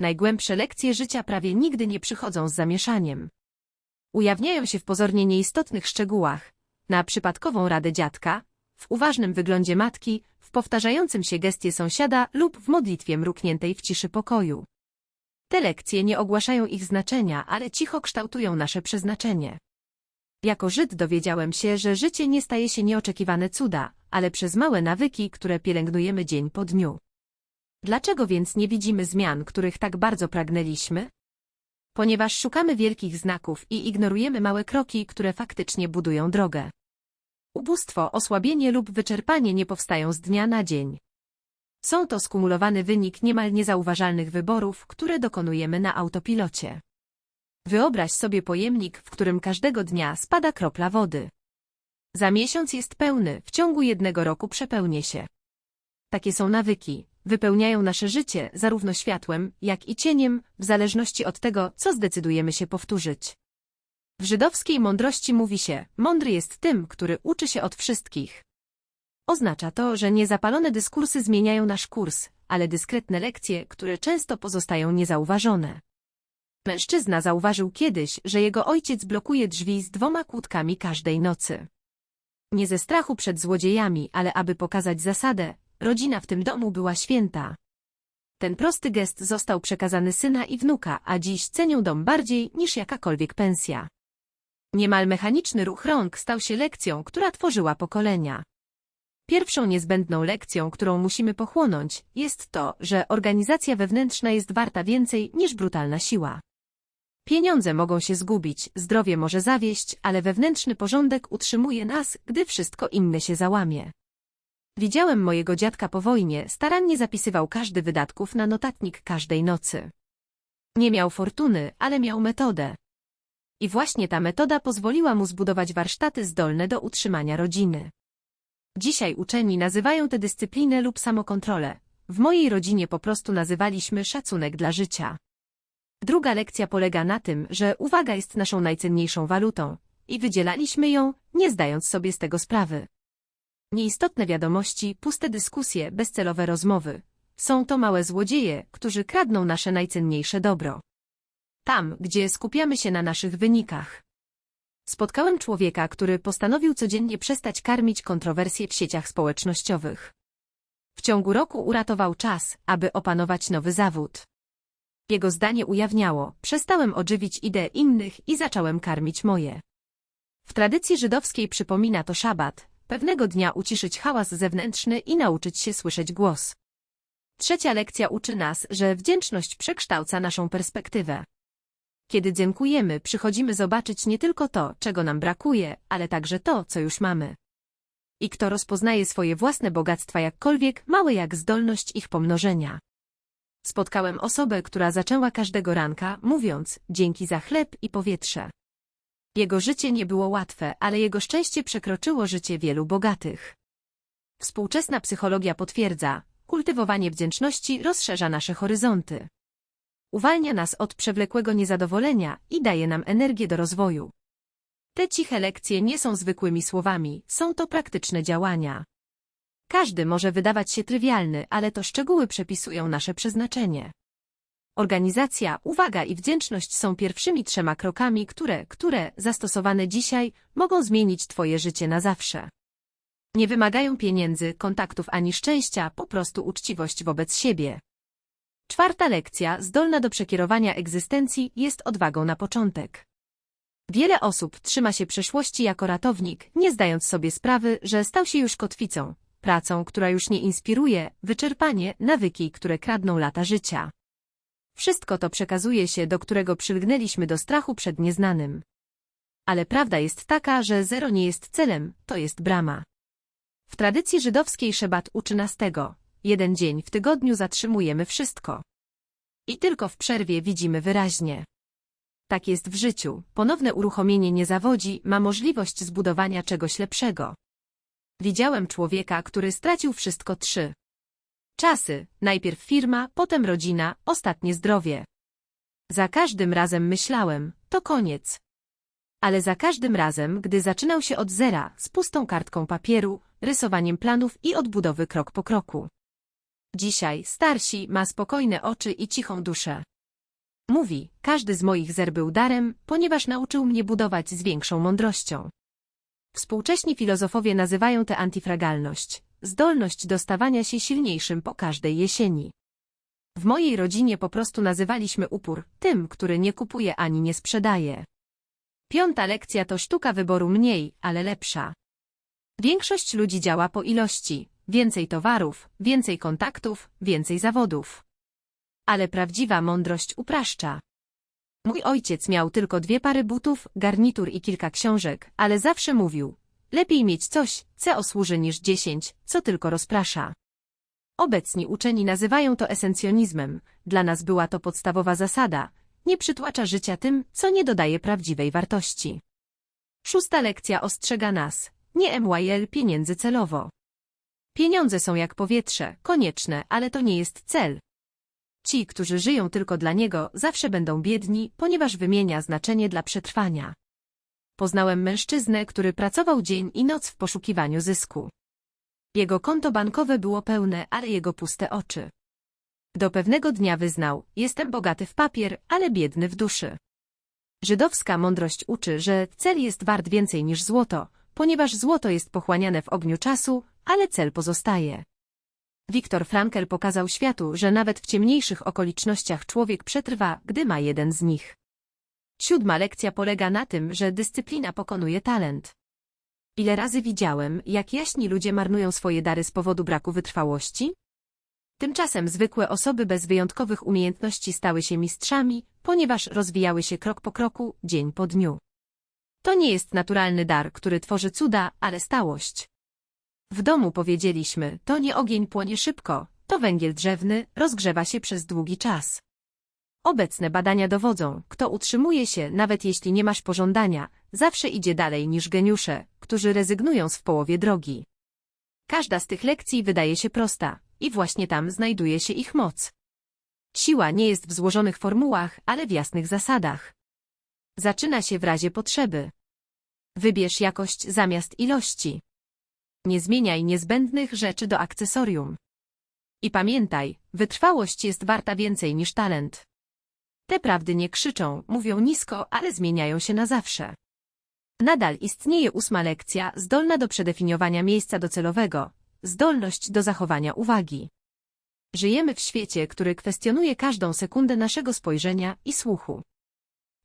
Najgłębsze lekcje życia prawie nigdy nie przychodzą z zamieszaniem. Ujawniają się w pozornie nieistotnych szczegółach, na przypadkową radę dziadka, w uważnym wyglądzie matki, w powtarzającym się gestie sąsiada lub w modlitwie mrukniętej w ciszy pokoju. Te lekcje nie ogłaszają ich znaczenia, ale cicho kształtują nasze przeznaczenie. Jako Żyd dowiedziałem się, że życie nie staje się nieoczekiwane cuda, ale przez małe nawyki, które pielęgnujemy dzień po dniu. Dlaczego więc nie widzimy zmian, których tak bardzo pragnęliśmy? Ponieważ szukamy wielkich znaków i ignorujemy małe kroki, które faktycznie budują drogę. Ubóstwo, osłabienie lub wyczerpanie nie powstają z dnia na dzień. Są to skumulowany wynik niemal niezauważalnych wyborów, które dokonujemy na autopilocie. Wyobraź sobie pojemnik, w którym każdego dnia spada kropla wody. Za miesiąc jest pełny, w ciągu jednego roku przepełnie się. Takie są nawyki, wypełniają nasze życie zarówno światłem, jak i cieniem, w zależności od tego, co zdecydujemy się powtórzyć. W żydowskiej mądrości mówi się, mądry jest tym, który uczy się od wszystkich. Oznacza to, że niezapalone dyskursy zmieniają nasz kurs, ale dyskretne lekcje, które często pozostają niezauważone. Mężczyzna zauważył kiedyś, że jego ojciec blokuje drzwi z dwoma kłódkami każdej nocy. Nie ze strachu przed złodziejami, ale aby pokazać zasadę, rodzina w tym domu była święta. Ten prosty gest został przekazany syna i wnuka, a dziś cenią dom bardziej niż jakakolwiek pensja. Niemal mechaniczny ruch rąk stał się lekcją, która tworzyła pokolenia. Pierwszą niezbędną lekcją, którą musimy pochłonąć, jest to, że organizacja wewnętrzna jest warta więcej niż brutalna siła. Pieniądze mogą się zgubić, zdrowie może zawieść, ale wewnętrzny porządek utrzymuje nas, gdy wszystko inne się załamie. Widziałem mojego dziadka po wojnie, starannie zapisywał każdy wydatków na notatnik każdej nocy. Nie miał fortuny, ale miał metodę. I właśnie ta metoda pozwoliła mu zbudować warsztaty zdolne do utrzymania rodziny. Dzisiaj uczeni nazywają tę dyscyplinę lub samokontrolę. W mojej rodzinie po prostu nazywaliśmy szacunek dla życia. Druga lekcja polega na tym, że uwaga jest naszą najcenniejszą walutą i wydzielaliśmy ją, nie zdając sobie z tego sprawy. Nieistotne wiadomości, puste dyskusje, bezcelowe rozmowy. Są to małe złodzieje, którzy kradną nasze najcenniejsze dobro. Tam, gdzie skupiamy się na naszych wynikach. Spotkałem człowieka, który postanowił codziennie przestać karmić kontrowersje w sieciach społecznościowych. W ciągu roku uratował czas, aby opanować nowy zawód. Jego zdanie ujawniało, przestałem odżywić idee innych i zacząłem karmić moje. W tradycji żydowskiej przypomina to szabat, pewnego dnia uciszyć hałas zewnętrzny i nauczyć się słyszeć głos. Trzecia lekcja uczy nas, że wdzięczność przekształca naszą perspektywę. Kiedy dziękujemy, przychodzimy zobaczyć nie tylko to, czego nam brakuje, ale także to, co już mamy. I kto rozpoznaje swoje własne bogactwa jakkolwiek, małe jak zdolność ich pomnożenia. Spotkałem osobę, która zaczęła każdego ranka, mówiąc, dzięki za chleb i powietrze. Jego życie nie było łatwe, ale jego szczęście przekroczyło życie wielu bogatych. Współczesna psychologia potwierdza, kultywowanie wdzięczności rozszerza nasze horyzonty. Uwalnia nas od przewlekłego niezadowolenia i daje nam energię do rozwoju. Te ciche lekcje nie są zwykłymi słowami, są to praktyczne działania. Każdy może wydawać się trywialny, ale to szczegóły przepisują nasze przeznaczenie. Organizacja, uwaga i wdzięczność są pierwszymi trzema krokami, które, które, zastosowane dzisiaj, mogą zmienić Twoje życie na zawsze. Nie wymagają pieniędzy, kontaktów ani szczęścia, po prostu uczciwość wobec siebie. Czwarta lekcja, zdolna do przekierowania egzystencji, jest odwagą na początek. Wiele osób trzyma się przeszłości jako ratownik, nie zdając sobie sprawy, że stał się już kotwicą, pracą, która już nie inspiruje, wyczerpanie, nawyki, które kradną lata życia. Wszystko to przekazuje się, do którego przylgnęliśmy do strachu przed nieznanym. Ale prawda jest taka, że zero nie jest celem, to jest brama. W tradycji żydowskiej Szebat uczy nas tego. Jeden dzień w tygodniu zatrzymujemy wszystko. I tylko w przerwie widzimy wyraźnie. Tak jest w życiu. Ponowne uruchomienie nie zawodzi, ma możliwość zbudowania czegoś lepszego. Widziałem człowieka, który stracił wszystko trzy. Czasy, najpierw firma, potem rodzina, ostatnie zdrowie. Za każdym razem myślałem, to koniec. Ale za każdym razem, gdy zaczynał się od zera, z pustą kartką papieru, rysowaniem planów i odbudowy krok po kroku. Dzisiaj, starsi, ma spokojne oczy i cichą duszę. Mówi, każdy z moich zer był darem, ponieważ nauczył mnie budować z większą mądrością. Współcześni filozofowie nazywają tę antifragalność, zdolność do stawania się silniejszym po każdej jesieni. W mojej rodzinie po prostu nazywaliśmy upór tym, który nie kupuje ani nie sprzedaje. Piąta lekcja to sztuka wyboru mniej, ale lepsza. Większość ludzi działa po ilości, więcej towarów, więcej kontaktów, więcej zawodów. Ale prawdziwa mądrość upraszcza. Mój ojciec miał tylko dwie pary butów, garnitur i kilka książek, ale zawsze mówił, lepiej mieć coś, co służy niż dziesięć, co tylko rozprasza. Obecni uczeni nazywają to esencjonizmem, dla nas była to podstawowa zasada, nie przytłacza życia tym, co nie dodaje prawdziwej wartości. Szósta lekcja ostrzega nas, nie MYL pieniędzy celowo. Pieniądze są jak powietrze, konieczne, ale to nie jest cel. Ci, którzy żyją tylko dla niego, zawsze będą biedni, ponieważ wymienia znaczenie dla przetrwania. Poznałem mężczyznę, który pracował dzień i noc w poszukiwaniu zysku. Jego konto bankowe było pełne, ale jego puste oczy. Do pewnego dnia wyznał, jestem bogaty w papier, ale biedny w duszy. Żydowska mądrość uczy, że cel jest wart więcej niż złoto, ponieważ złoto jest pochłaniane w ogniu czasu, ale cel pozostaje. Viktor Frankl pokazał światu, że nawet w ciemniejszych okolicznościach człowiek przetrwa, gdy ma jeden z nich. Siódma lekcja polega na tym, że dyscyplina pokonuje talent. Ile razy widziałem, jak jaśni ludzie marnują swoje dary z powodu braku wytrwałości? Tymczasem zwykłe osoby bez wyjątkowych umiejętności stały się mistrzami, ponieważ rozwijały się krok po kroku, dzień po dniu. To nie jest naturalny dar, który tworzy cuda, ale stałość. W domu powiedzieliśmy, to nie ogień płonie szybko, to węgiel drzewny, rozgrzewa się przez długi czas. Obecne badania dowodzą, kto utrzymuje się, nawet jeśli nie masz pożądania, zawsze idzie dalej niż geniusze, którzy rezygnują w połowie drogi. Każda z tych lekcji wydaje się prosta, i właśnie tam znajduje się ich moc. Siła nie jest w złożonych formułach, ale w jasnych zasadach. Zaczyna się w razie potrzeby. Wybierz jakość zamiast ilości. Nie zmieniaj niezbędnych rzeczy do akcesorium. I pamiętaj, wytrwałość jest warta więcej niż talent. Te prawdy nie krzyczą, mówią nisko, ale zmieniają się na zawsze. Nadal istnieje ósma lekcja, zdolna do przedefiniowania miejsca docelowego, zdolność do zachowania uwagi. Żyjemy w świecie, który kwestionuje każdą sekundę naszego spojrzenia i słuchu.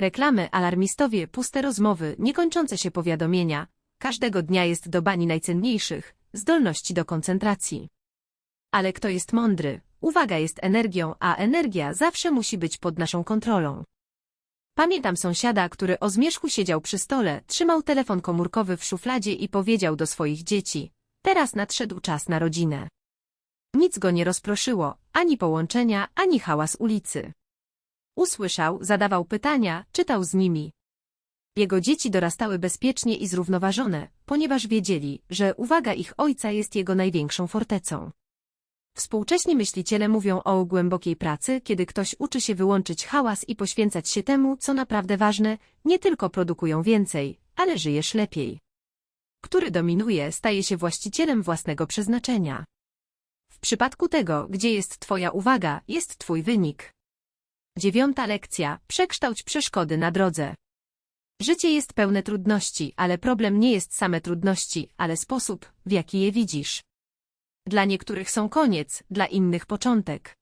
Reklamy, alarmistowie, puste rozmowy, niekończące się powiadomienia, każdego dnia jest do bani najcenniejszych, zdolności do koncentracji. Ale kto jest mądry? Uwaga jest energią, a energia zawsze musi być pod naszą kontrolą. Pamiętam sąsiada, który o zmierzchu siedział przy stole, trzymał telefon komórkowy w szufladzie i powiedział do swoich dzieci, teraz nadszedł czas na rodzinę. Nic go nie rozproszyło, ani połączenia, ani hałas ulicy. Usłyszał, zadawał pytania, czytał z nimi. Jego dzieci dorastały bezpiecznie i zrównoważone, ponieważ wiedzieli, że uwaga ich ojca jest jego największą fortecą. Współcześni myśliciele mówią o głębokiej pracy, kiedy ktoś uczy się wyłączyć hałas i poświęcać się temu, co naprawdę ważne, nie tylko produkują więcej, ale żyjesz lepiej. Który dominuje, staje się właścicielem własnego przeznaczenia. W przypadku tego, gdzie jest Twoja uwaga, jest Twój wynik. Dziewiąta lekcja. Przekształć przeszkody na drodze. Życie jest pełne trudności, ale problem nie jest same trudności, ale sposób, w jaki je widzisz. Dla niektórych są koniec, dla innych początek.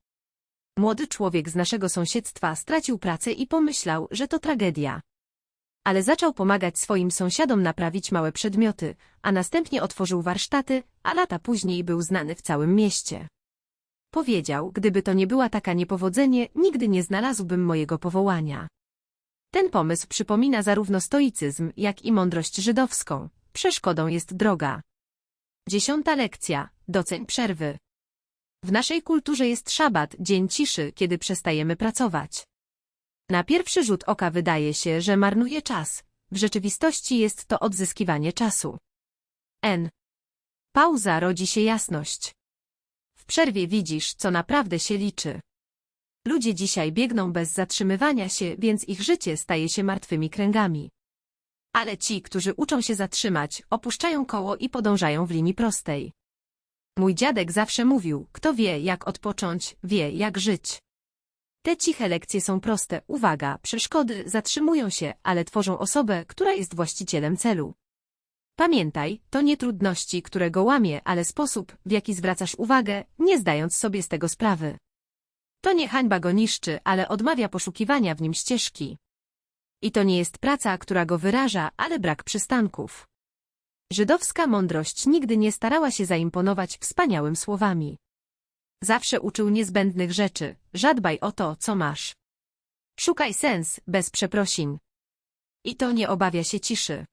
Młody człowiek z naszego sąsiedztwa stracił pracę i pomyślał, że to tragedia. Ale zaczął pomagać swoim sąsiadom naprawić małe przedmioty, a następnie otworzył warsztaty, a lata później był znany w całym mieście. Powiedział, gdyby to nie była taka niepowodzenie, nigdy nie znalazłbym mojego powołania. Ten pomysł przypomina zarówno stoicyzm, jak i mądrość żydowską. Przeszkodą jest droga. Dziesiąta lekcja. Doceń przerwy. W naszej kulturze jest szabat, dzień ciszy, kiedy przestajemy pracować. Na pierwszy rzut oka wydaje się, że marnuje czas. W rzeczywistości jest to odzyskiwanie czasu. N. Pauza rodzi się jasność. W przerwie widzisz, co naprawdę się liczy. Ludzie dzisiaj biegną bez zatrzymywania się, więc ich życie staje się martwymi kręgami. Ale ci, którzy uczą się zatrzymać, opuszczają koło i podążają w linii prostej. Mój dziadek zawsze mówił, kto wie, jak odpocząć, wie, jak żyć. Te ciche lekcje są proste. Uwaga, przeszkody zatrzymują się, ale tworzą osobę, która jest właścicielem celu. Pamiętaj, to nie trudności, które go łamie, ale sposób, w jaki zwracasz uwagę, nie zdając sobie z tego sprawy. To nie hańba go niszczy, ale odmawia poszukiwania w nim ścieżki. I to nie jest praca, która go wyraża, ale brak przystanków. Żydowska mądrość nigdy nie starała się zaimponować wspaniałym słowami. Zawsze uczył niezbędnych rzeczy, żadbaj o to, co masz. Szukaj sens, bez przeprosin. I to nie obawia się ciszy.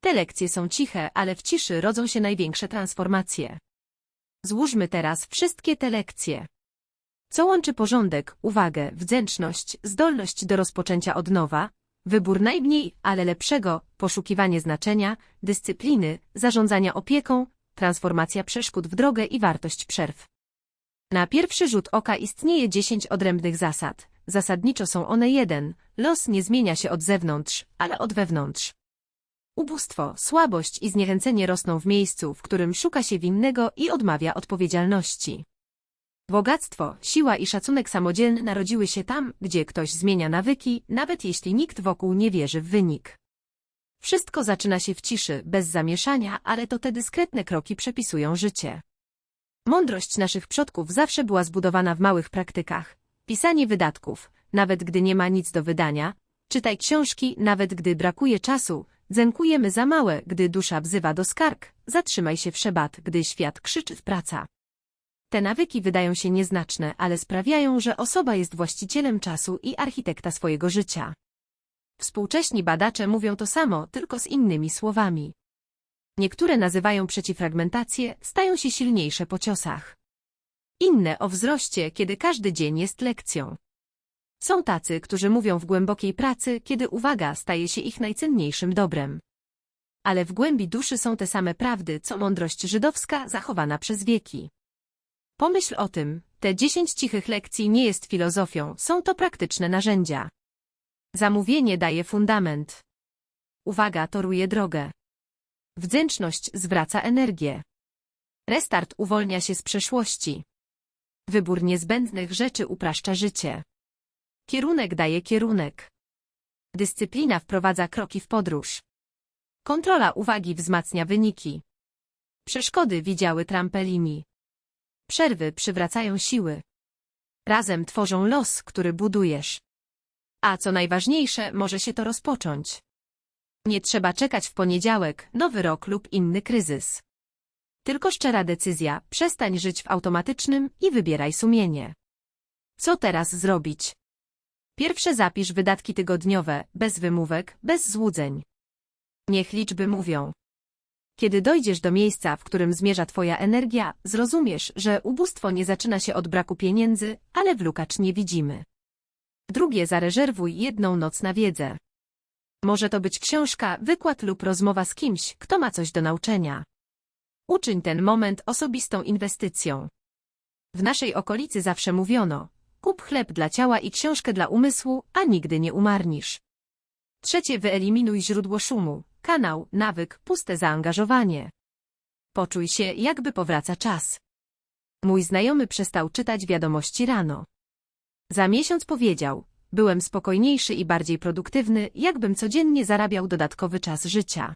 Te lekcje są ciche, ale w ciszy rodzą się największe transformacje. Złóżmy teraz wszystkie te lekcje. Co łączy porządek, uwagę, wdzięczność, zdolność do rozpoczęcia od nowa, wybór najmniej, ale lepszego, poszukiwanie znaczenia, dyscypliny, zarządzania opieką, transformacja przeszkód w drogę i wartość przerw. Na pierwszy rzut oka istnieje dziesięć odrębnych zasad. Zasadniczo są one jeden. Los nie zmienia się od zewnątrz, ale od wewnątrz. Ubóstwo, słabość i zniechęcenie rosną w miejscu, w którym szuka się winnego i odmawia odpowiedzialności. Bogactwo, siła i szacunek samodzielny narodziły się tam, gdzie ktoś zmienia nawyki, nawet jeśli nikt wokół nie wierzy w wynik. Wszystko zaczyna się w ciszy, bez zamieszania, ale to te dyskretne kroki przepisują życie. Mądrość naszych przodków zawsze była zbudowana w małych praktykach. Pisanie wydatków, nawet gdy nie ma nic do wydania, czytaj książki, nawet gdy brakuje czasu, dzękujemy za małe, gdy dusza wzywa do skarg, zatrzymaj się w szebat, gdy świat krzyczy w praca. Te nawyki wydają się nieznaczne, ale sprawiają, że osoba jest właścicielem czasu i architekta swojego życia. Współcześni badacze mówią to samo, tylko z innymi słowami. Niektóre nazywają przeciwragmentację, stają się silniejsze po ciosach. Inne o wzroście, kiedy każdy dzień jest lekcją. Są tacy, którzy mówią w głębokiej pracy, kiedy uwaga staje się ich najcenniejszym dobrem. Ale w głębi duszy są te same prawdy, co mądrość żydowska zachowana przez wieki. Pomyśl o tym, te dziesięć cichych lekcji nie jest filozofią, są to praktyczne narzędzia. Zamówienie daje fundament. Uwaga toruje drogę. Wdzięczność zwraca energię. Restart uwolnia się z przeszłości. Wybór niezbędnych rzeczy upraszcza życie. Kierunek daje kierunek. Dyscyplina wprowadza kroki w podróż. Kontrola uwagi wzmacnia wyniki. Przeszkody widziały trampelini. Przerwy przywracają siły. Razem tworzą los, który budujesz. A co najważniejsze, może się to rozpocząć. Nie trzeba czekać w poniedziałek, nowy rok lub inny kryzys. Tylko szczera decyzja, przestań żyć w automatycznym i wybieraj sumienie. Co teraz zrobić? Pierwsze zapisz wydatki tygodniowe, bez wymówek, bez złudzeń. Niech liczby mówią. Kiedy dojdziesz do miejsca, w którym zmierza Twoja energia, zrozumiesz, że ubóstwo nie zaczyna się od braku pieniędzy, ale w lukacz nie widzimy. Drugie zarezerwuj jedną noc na wiedzę. Może to być książka, wykład lub rozmowa z kimś, kto ma coś do nauczenia. Uczyń ten moment osobistą inwestycją. W naszej okolicy zawsze mówiono, kup chleb dla ciała i książkę dla umysłu, a nigdy nie umarnisz. Trzecie wyeliminuj źródło szumu, kanał, nawyk, puste zaangażowanie. Poczuj się, jakby powraca czas. Mój znajomy przestał czytać wiadomości rano. Za miesiąc powiedział, byłem spokojniejszy i bardziej produktywny, jakbym codziennie zarabiał dodatkowy czas życia.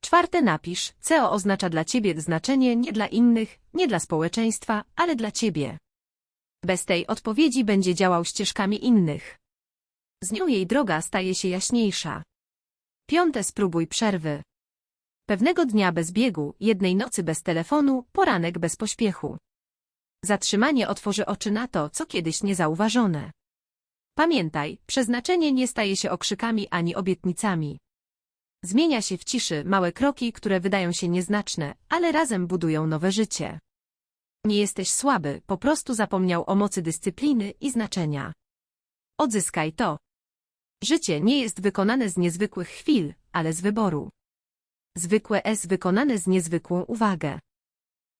Czwarte napisz, CO oznacza dla ciebie znaczenie nie dla innych, nie dla społeczeństwa, ale dla ciebie. Bez tej odpowiedzi będzie działał ścieżkami innych. Z nią jej droga staje się jaśniejsza. Piąte spróbuj przerwy. Pewnego dnia bez biegu, jednej nocy bez telefonu, poranek bez pośpiechu. Zatrzymanie otworzy oczy na to, co kiedyś niezauważone. Pamiętaj, przeznaczenie nie staje się okrzykami ani obietnicami. Zmienia się w ciszy małe kroki, które wydają się nieznaczne, ale razem budują nowe życie. Nie jesteś słaby, po prostu zapomniał o mocy dyscypliny i znaczenia. Odzyskaj to. Życie nie jest wykonane z niezwykłych chwil, ale z wyboru. Zwykłe S wykonane z niezwykłą uwagę.